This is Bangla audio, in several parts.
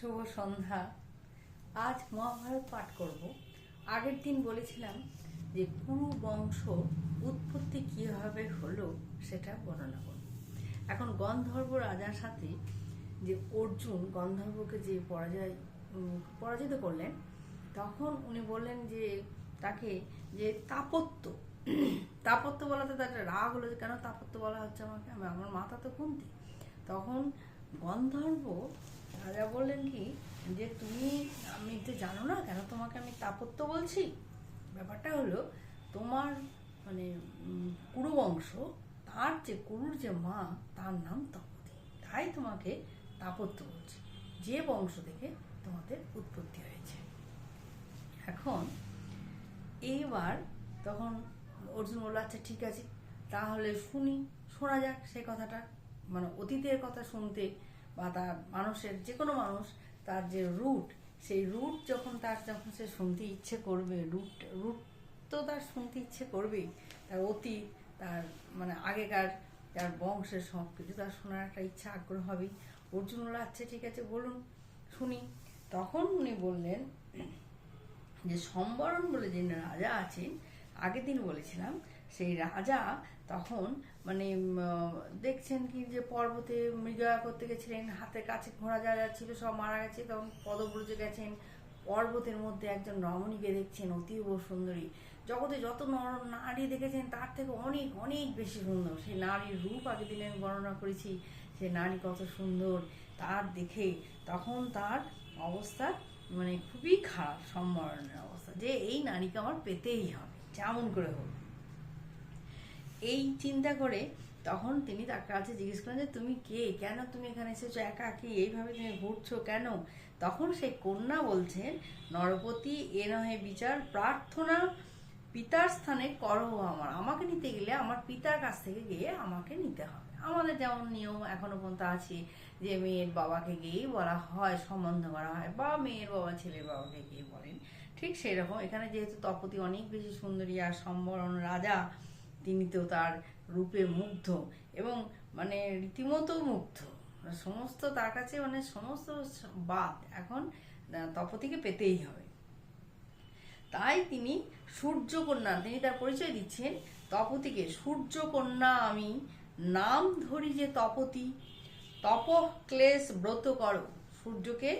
শুভ সন্ধ্যা। আজ মহাভারত পাঠ করব। আগের দিন বলেছিলাম যে কুরু বংশ উৎপত্তি কীভাবে হলো সেটা বর্ণনা করব। এখন গন্ধর্ব রাজার সাথে যে অর্জুন গন্ধর্বকে যে পরাজয় পরাজিত করলেন, তখন উনি বললেন যে তাকে যে তাপত্য তাপত্য বলাতে তার রাগ হলো যে কেন তাপত্য বলা হচ্ছে আমাকে? আমি- আমার মাথা তো কমতি তখন গন্ধর্ব রাজা বললেন কি? যে তুমি আমি তো জানো না কেন তোমাকে আমি তাপত্য বলছি? ব্যাপারটা হলো তোমার মানে উম, কুরুবংশ তার যে কুরুর যে মা তার নাম তপতি তাই তোমাকে তাপত্য বলছি। যে বংশ থেকে তোমাদের উৎপত্তি হয়েছে। এখন এইবার তখন অর্জুন বলল আচ্ছা ঠিক আছে। তাহলে শুনি শোনা যাক সেই কথাটা। মানে অতীতের কথা শুনতে বা তার মানুষের যে কোনো মানুষ, তার যে রুট সেই রুট যখন তার যখন সে শুনতে ইচ্ছে করবে রুট রুট তো তার শুনতে ইচ্ছে করবেই। তার অতীত, তার মানে আগেকার তার বংশের সব কিছু তার শোনার একটা ইচ্ছা, আগ্রহ হবেই। অর্জুন আচ্ছা ঠিক আছে, বলুন, শুনি। তখন উনি বললেন যে, সম্বরণ বলে যে রাজা আছেন, আগের দিন বলেছিলাম সেই রাজা তখন মানে দেখছেন কি যে পর্বতে মৃগয়া করতে গেছিলেন, হাতের কাছে ঘোড়া যা যা ছিল সব মারা গেছে, তখন পদব্রজে গেছেন, পর্বতের মধ্যে একজন রমণীকে দেখছেন, অতীব সুন্দরী। জগতে যত নর দেখেছেন, তার থেকে অনেক অনেক বেশি সুন্দর। সেই নারীর রূপ আগের দিনে বর্ণনা করেছি, সে নারী কত সুন্দর তার দেখে তখন তার অবস্থা মানে খুবই খারাপ সম্বরণের অবস্থা। যে এই নারীকে আমার পেতেই হবে, যেমন করে হোক। এই চিন্তা করে তখন তিনি তার কাছে জিজ্ঞেস করেন যে, তুমি কে? কেন তুমি এখানে এসেছ? একা কি? এইভাবে তুমি ঘুরছো কেন? তখন সেই কন্যা বলছেন, নরপতি, এ নহে বিচার, প্রার্থনা, পিতার স্থানে করো আমার। আমাকে নিতে গেলে আমার পিতার কাছ থেকে গিয়ে আমাকে নিতে হবে। আমাদের যেমন নিয়ম এখনও পর্যন্ত আছে যে, মেয়ের বাবাকে গিয়েই বলা হয়, সম্বন্ধ করা হয় বা মেয়ের বাবা, ছেলের বাবাকে গিয়ে বলেন। ঠিক সেরকম। এখানে যেহেতু তপতি অনেক বেশি সুন্দরী আর সম্বরণ রাজা তিনি তো তার রূপে মুগ্ধ এবং মানে রীতিমতো মুগ্ধ। সমস্ত তার কাছে মানে সমস্ত বাদ এখন তপতিকে পেতেই হবে। তাই তিনি সূর্যকন্যা, তিনি তার পরিচয় দিচ্ছেন তপতিকে। সূর্যকন্যা আমি নাম ধরি যে তপতি। তপ ক্লেশ ব্রত করো। সূর্যকে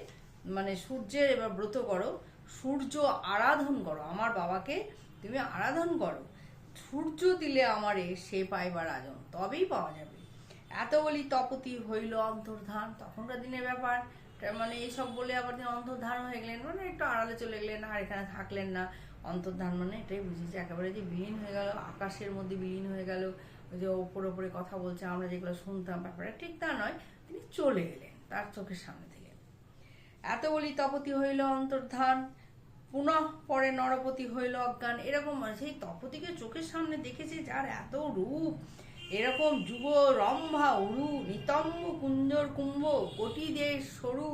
মানে সূর্যের এবার ব্রত করো। সূর্য আরাধন করো। আমার বাবাকে তুমি আরাধন করো। সূর্য দিলে আমারে সে পাইবার আজন তবেই পাওয়া যাবে। এত বলি তপতি হইল অন্তর্ধান, তখনকার দিনের ব্যাপার। মানে এইসব বলে আবার তিনি অন্তর্ধান হয়ে গেলেন মানে একটু আড়ালে চলে গেলেন, আর এখানে থাকলেন না। অন্তর্ধান মানে এটাই বুঝেছে, একেবারে যে বিলীন হয়ে গেল, আকাশের মধ্যে বিলীন হয়ে গেল যে ওপরে ওপরে কথা বলছে, আমরা যেগুলো শুনতাম ব্যাপারটা ঠিক তা নয়, তিনি চলে গেলেন, তার চোখের সামনে থেকে। এত বলি তপতি হইল অন্তর্ধান পুনঃ পরে নরপতি হইল অজ্ঞান। এরকম মানে সেই তপতিকে চোখের সামনে দেখেছে যার এত রূপ। এরকম যুব রম্ভা উরু নিতম্ব কুঞ্জর কুম্ভ কোটি দেশ সরু।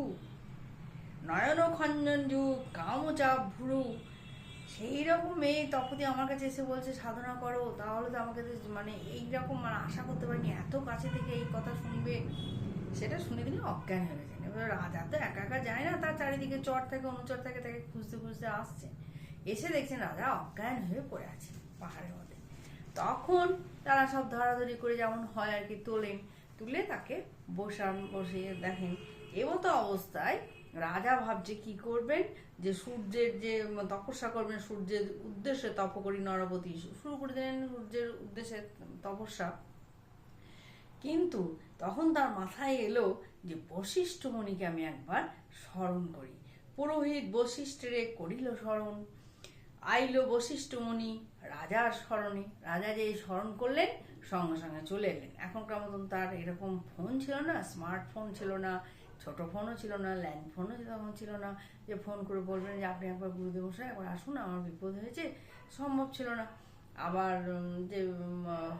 নয়ন খঞ্জন যুগ কামচাপ ভুরু। সেই রকম এই তপতি আমার কাছে এসে বলছে, সাধনা করো, তাহলে তো আমাকে মানে এইরকম মানে আশা করতে পারিনি। এত কাছে থেকে এই কথা শুনবে। সেটা শুনে তিনি অজ্ঞান হয়ে গেছেন এবার রাজা তো একা একা যায় না, তার চারিদিকে চর থেকে, অনুচর থেকে, তাকে খুঁজতে খুঁজতে আসছে। এসে দেখছেন রাজা অজ্ঞান হয়ে পড়ে আছে পাহাড়ের মধ্যে। তখন তারা সব ধরাধরি করে যেমন হয় আর কি তোলেন, তুলে তাকে বসান, বসিয়ে দেখেন। এমতো অবস্থায় রাজা ভাবছে কি করবেন? যে সূর্যের যে তপস্যা করবেন, সূর্যের উদ্দেশ্যে তপ করি নরপতি শুরু করে দিলেন সূর্যের উদ্দেশ্যে তপস্যা। কিন্তু তখন তার মাথায় এলো যে বশিষ্ঠ মুনিকে আমি একবার স্মরণ করি। পুরোহিত বশিষ্ঠের করিল স্মরণ। আইলো বশিষ্ঠ মুনি রাজার স্মরণে। রাজা যে স্মরণ করলেন, সঙ্গে সঙ্গে চলে এলেন। এখনকার মতন তার এরকম ফোন ছিল না স্মার্টফোন ছিল না, ছোট ফোনও ছিল না, ল্যান্ড ফোনও তখন ছিল না যে ফোন করে বলবেন যে, আপনি একবার গুরুদেব মশাই একবার আসুন, আমার বিপদ হয়েছে। সম্ভব ছিল না। আবার যে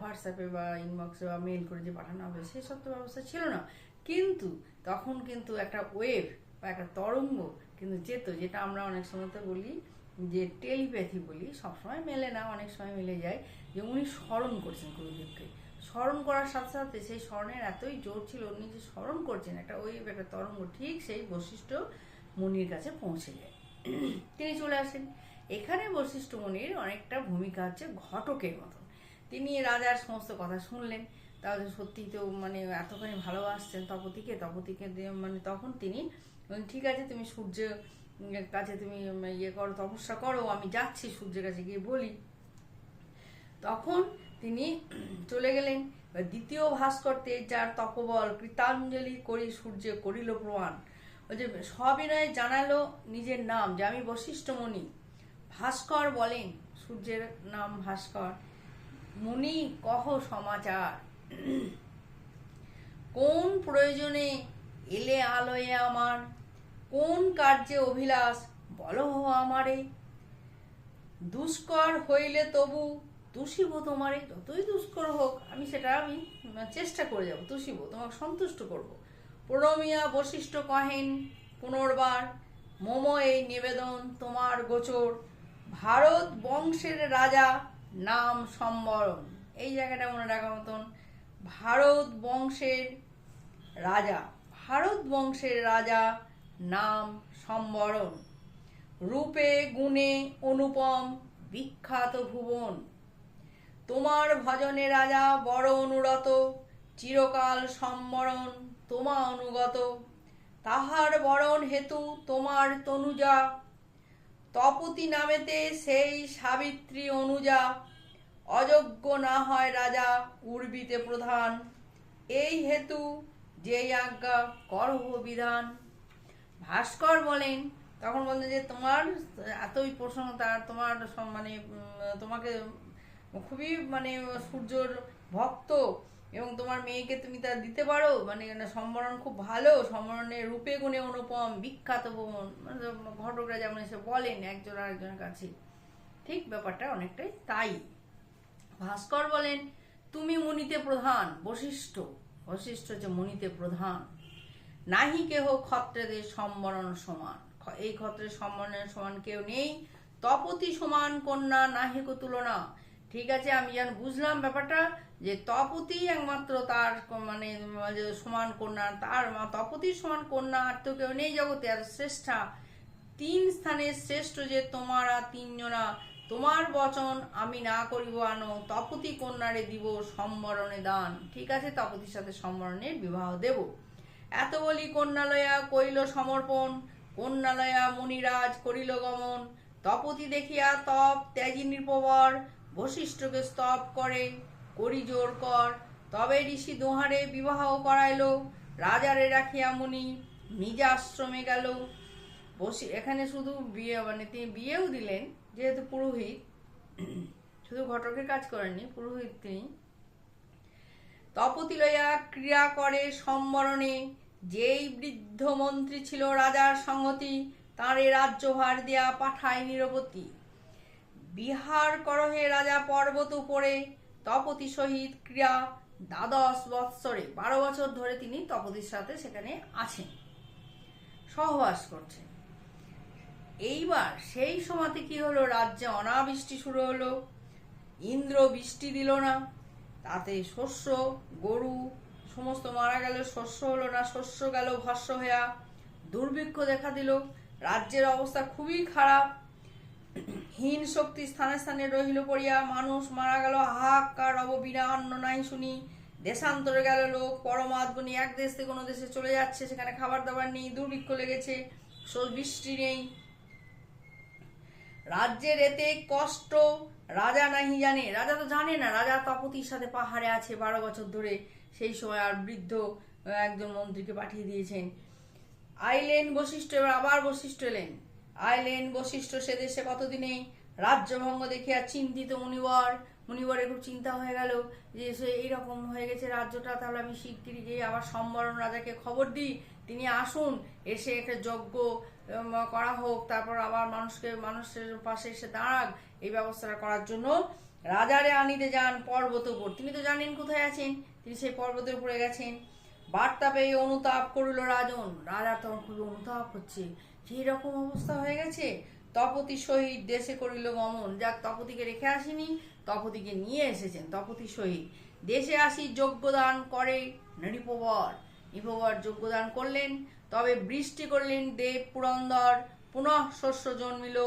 হোয়াটসঅ্যাপে বা ইনবক্সে বা মেল করে যে পাঠানো হবে সেসব তো ব্যবস্থা ছিল না। কিন্তু তখন কিন্তু একটা ওয়েভ বা একটা তরঙ্গ কিন্তু যেত, যেটা আমরা অনেক সময়তে বলি যে টেলিপ্যাথি বলি, সবসময় মেলে না, অনেক সময় মিলে যায়। যে উনি স্মরণ করছেন গুরুদেবকে। স্মরণ করার সাথে সাথে সেই স্মরণের এতই জোর ছিল উনি যে স্মরণ করছেন, একটা ওই একটা তরঙ্গ ঠিক সেই বৈশিষ্ট্য মুনির কাছে পৌঁছে যায়। তিনি চলে আসেন। এখানে বৈশিষ্ট্য মুনির অনেকটা ভূমিকা হচ্ছে ঘটকের মতন। তিনি রাজার সমস্ত কথা শুনলেন, তাহলে সত্যি তো মানে এতখানি ভালোবাসছেন তপতিকে তপতিকে মানে তখন তিনি ঠিক আছে, তুমি সূর্যের কাছে তুমি ইয়ে করো, তপস্যা করো, আমি যাচ্ছি সূর্যের কাছে গিয়ে বলি। তখন তিনি চলে গেলেন। দ্বিতীয় ভাস্করতে যার তপবল কৃতাঞ্জলি করি সূর্য করিল প্রমাণ। ওই যে সবিনয়ে জানালো নিজের নাম যে, আমি বশিষ্ঠমণি। ভাস্কর বলেন, সূর্যের নাম ভাস্কর, মুনি কহ সমাচার? কোন প্রয়োজনে এলে আলোয়ে আমার? কোন কার্যে অভিলাষ? বলো আমারে। দুষ্কর হইলে তবু তুষিব তোমারে যতই দুষ্কর হোক, আমি সেটা আমি চেষ্টা করে যাব তুষিব তোমাকে সন্তুষ্ট করব। প্রণমিয়া বশিষ্ঠ কহেন, পুনর্বার মম এই নিবেদন তোমার গোচর। ভারত বংশের রাজা নাম সম্বরণ। এই জায়গাটা মনে রাখার মতন। ভারত বংশের রাজা। ভারত বংশের রাজা নাম সম্বরণ। রূপে, গুণে, অনুপম, বিখ্যাত ভুবন। তোমার ভজনে রাজা বড় অনুরত, চিরকাল সম্বরণ তোমা অনুগত তাহার বরণ হেতু তোমার তনুজা তপতি নামেতে সেই সাবিত্রী অনুজা, অযোগ্য না হয় রাজা উর্বিতে প্রধান। এই হেতু যেই আজ্ঞা করহ বিধান। ভাস্কর বলেন, তখন বললেন যে তোমার এতই প্রসন্নতা, তোমার মানে তোমাকে খুবই মানে সূর্যর ভক্ত এবং তোমার মেয়েকে তুমি তা দিতে পারো মানে সম্বরণ খুব ভালো সম্বরণের রূপে গুণে অনুপম, বিখ্যাত ভবন মানে ঘটকরা যেমন এসে বলেন একজন আরেকজনের কাছে। ঠিক ব্যাপারটা অনেকটাই তাই। ভাস্কর বলেন, তুমি মুনিতে প্রধান, বশিষ্ঠ বশিষ্ঠ যে মুনিতে প্রধান। নাহি কেহ ক্ষত্রেদের সম্বরণ সমান। এই ক্ষত্রের সম্বরণের সমান কেউ নেই। তপতি সমান কন্যা নাহিক তুলনা। ঠিক আছে, আমি যেন বুঝলাম ব্যাপারটা, যে তপতি একমাত্র তার মানে সমান কন্যা, তার মা তপতির সমান কন্যা, আর তো কেউ নেই জগতে, আর শ্রেষ্ঠা। তিন স্থানে শ্রেষ্ঠ যে তোমারা তিনজনা, তোমার বচন আমি না করিব আনো, তপতি কন্যারে দিব সম্বরণে দান। ঠিক আছে, তপতির সাথে সম্বরণের বিবাহ দেব। এত বলি কন্যালয়া কইল সমর্পণ, কন্যালয়া মুনিরাজ করিল গমন। তপতি দেখিয়া তপ ত্যাজি নির্পবর বশিষ্ঠকে স্তব করে, করি জোর কর। তবে ঋষি দোহারে বিবাহ করাইল। রাজারে রাখিয়া মুনি নিজ আশ্রমে গেল। বসি এখানে শুধু বিয়ে মানে তিনি বিয়েও দিলেন, যেহেতু পুরোহিত। শুধু ঘটকের কাজ করেননি, পুরোহিত তিনি। তপতি লইয়া ক্রিয়া করে সম্বরণে। যেই বৃদ্ধ মন্ত্রী ছিল রাজার সঙ্গতি, তাঁরে রাজ্যভার দেয়া পাঠায় নিরবতী। বিহার করহে রাজা পর্বত উপরে তপতি সহিত ক্রিয়া দ্বাদশ বৎসরে বারো বছর ধরে তিনি তপতির সাথে সেখানে আছেন। সহবাস করছেন। এইবার সেই সময়তে কি হলো? রাজ্যে অনাবৃষ্টি শুরু হলো। ইন্দ্র বৃষ্টি দিল না। তাতে শস্য, গরু, সমস্ত মারা গেল, শস্য হলো না, শস্য গেল ভস্য হইয়া দুর্ভিক্ষ দেখা দিল। রাজ্যের অবস্থা খুবই খারাপ। হীন শক্তি স্থানে স্থানে রহিল পড়িয়া মানুষ মারা গেল। হাহাকার অব বিনা অন্ন নাই শুনি। দেশান্তরে গেল লোক। পরমাত্মনি এক দেশ থেকে কোনো দেশে চলে যাচ্ছে। সেখানে খাবার দাবার নেই, দুর্ভিক্ষ লেগেছে। বৃষ্টি নেই। রাজ্যের এতে কষ্ট। রাজা নাহি জানে। রাজা তো জানে না। রাজা তপতির সাথে পাহাড়ে আছে বারো বছর ধরে। সেই সময় আর বৃদ্ধ, একজন মন্ত্রীকে পাঠিয়ে দিয়েছেন। আইলেন বশিষ্ঠ, এবার আবার বশিষ্ঠ এলেন। আইলেন বশিষ্ঠ সে দেশে কতদিনে? রাজ্যভঙ্গ দেখিয়া চিন্তিত মুনিবর। মুনিবরের খুব চিন্তা হয়ে গেল যে, সে এইরকম হয়ে গেছে রাজ্যটা, তাহলে আমি শিগগিরই গিয়ে আবার সম্বরণ রাজাকে খবর দিই। তিনি আসুন, এসে একটা যজ্ঞ করা হোক, তারপর আবার মানুষকে, মানুষের পাশে এসে দাঁড়াক। এই ব্যবস্থাটা করার জন্য রাজারে আনিতে যান পর্বত উপর তিনি তো জানেন কোথায় আছেন, তিনি সেই পর্বতের উপরে গেছেন। বার্তা পেয়ে অনুতাপ করিল রাজন। রাজা তখন খুবই অনুতাপ হচ্ছে। যে এরকম অবস্থা হয়ে গেছে? তপতি সহিত দেশে করিল গমন। যাক, তপতিকে রেখে আসেনি, তপতিকে নিয়ে এসেছেন তপতি সহিত দেশে আসি যোগ্যদান করে নৃপবর। নৃপবর যোগ্যদান করলেন, তবে বৃষ্টি করলেন দেব পুরন্দর। পুনঃ শস্য জন্মিল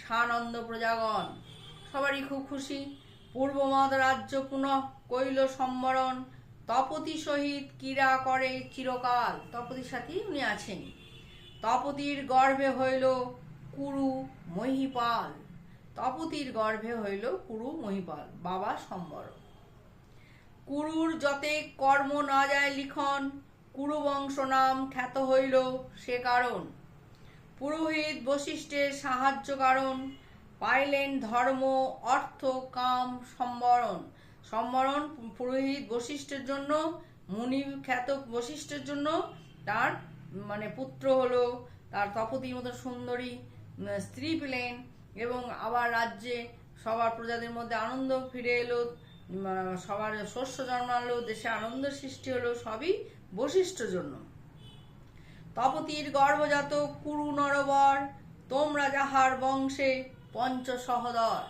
সানন্দ প্রজাগণ। সবারই খুব খুশি। পূর্বমদ রাজ্য পুনঃ কইল সম্বরণ। তপতি সহিত ক্রীড়া করে চিরকাল। তপতির সাথেই উনি আছেন। তপতির গর্ভে হইল কুরু মহিপাল। তপতির গর্ভে হইল কুরু মহিপাল, বাবা সম্বর। কুরুর যতে কর্ম না যায় লিখন কুরু বংশ নাম খ্যাত হইল সে কারণ। পুরোহিত বশিষ্ঠের সাহায্য কারণ, পাইলেন ধর্ম, অর্থ, কাম, সম্বরণ। সম্বরণ পুরোহিত বশিষ্ঠের জন্য, মুনি খ্যাত বশিষ্ঠের জন্য তার মানে পুত্র হলো, তার তপতির মতো সুন্দরী স্ত্রী পেলেন এবং আবার রাজ্যে সবার প্রজাদের মধ্যে আনন্দ ফিরে এলো সবার শস্য জন্মালো, দেশে আনন্দ সৃষ্টি হলো, সবই বৈশিষ্ট্য জন্য। তপতির গর্ভজাত কুরু নরবর, তোমরা যাহার বংশে পঞ্চ সহদর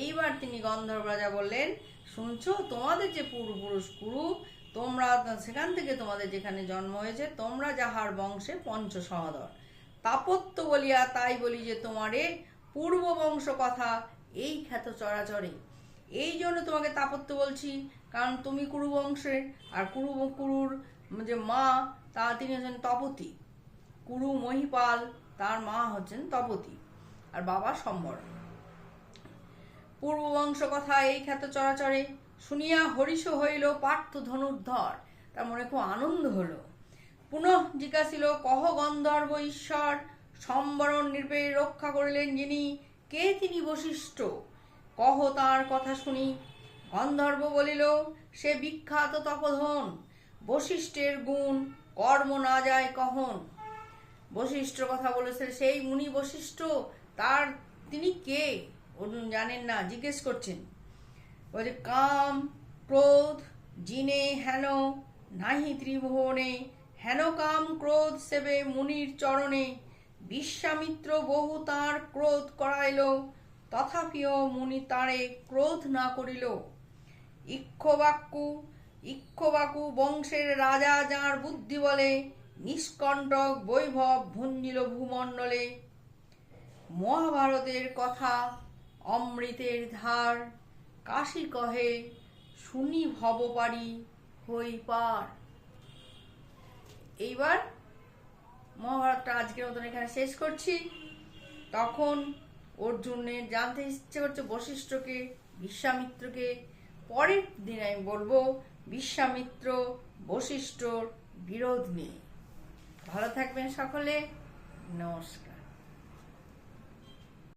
এইবার তিনি গন্ধর্ব রাজা বললেন, শুনছো, তোমাদের যে পূর্বপুরুষ কুরু তোমরা সেখান থেকে তোমাদের যেখানে জন্ম হয়েছে, তোমরা যাহার বংশে পঞ্চ সহদর তাপত্য বলিয়া তাই বলি যে, তোমারে পূর্ব বংশ কথা এই খ্যাত চরাচরে। এই জন্য তোমাকে তাপত্য বলছি, কারণ তুমি কুরু বংশের আর কুরু, কুরুর যে মা, তা তিনি হচ্ছেন তপতি। কুরু মহিপাল, তার মা হচ্ছেন তপতি, আর বাবা সম্বর। পূর্ববংশ কথা এই খ্যাত চরাচরে শুনিয়া হরিষ হইল, পার্থ ধনুর্ধর। তার মনে খুব আনন্দ হলো। পুনঃ জিজ্ঞাসিল, কহ গন্ধর্ব ঈশ্বর, সম্বরণ নির্বে রক্ষা করিলেন যিনি, কে তিনি বশিষ্ঠ? কহ তার কথা শুনি। গন্ধর্ব বলিল, সে বিখ্যাত তপধন, বশিষ্ঠের গুণ, কর্ম না যায় কহন বশিষ্ঠ কথা বলেছেন, সেই মুনি বশিষ্ঠ, তার তিনি কে? জানেন না, জিজ্ঞেস করছেন। বলছে কাম ক্রোধ জিনে হেন নাহি ত্রিভুবনে হেন কাম ক্রোধ সেবে মুনির চরণে বিশ্বামিত্র বহু তার ক্রোধ করাইল তথাপিও মুনি তাঁরে ক্রোধ না করিল ইক্ষবাক্যু ইক্ষবাকু বংশের রাজা যাঁর বুদ্ধি বলে নিষ্কণ্টক বৈভব ভুঞ্জিল ভূমণ্ডলে মহাভারতের কথা অমৃতের ধার কাশি কহে, শুনি ভব পারি হই পার। এইবার মহাভারতটা আজকের মতন এখানে শেষ করছি। তখন অর্জুনের জানতে ইচ্ছে করছে বশিষ্ঠকে, বিশ্বামিত্রকে। পরের দিন আমি বলব, বিশ্বামিত্র বশিষ্ঠর বিরোধ নিয়ে। ভালো থাকবেন সকলে। নমস্কার।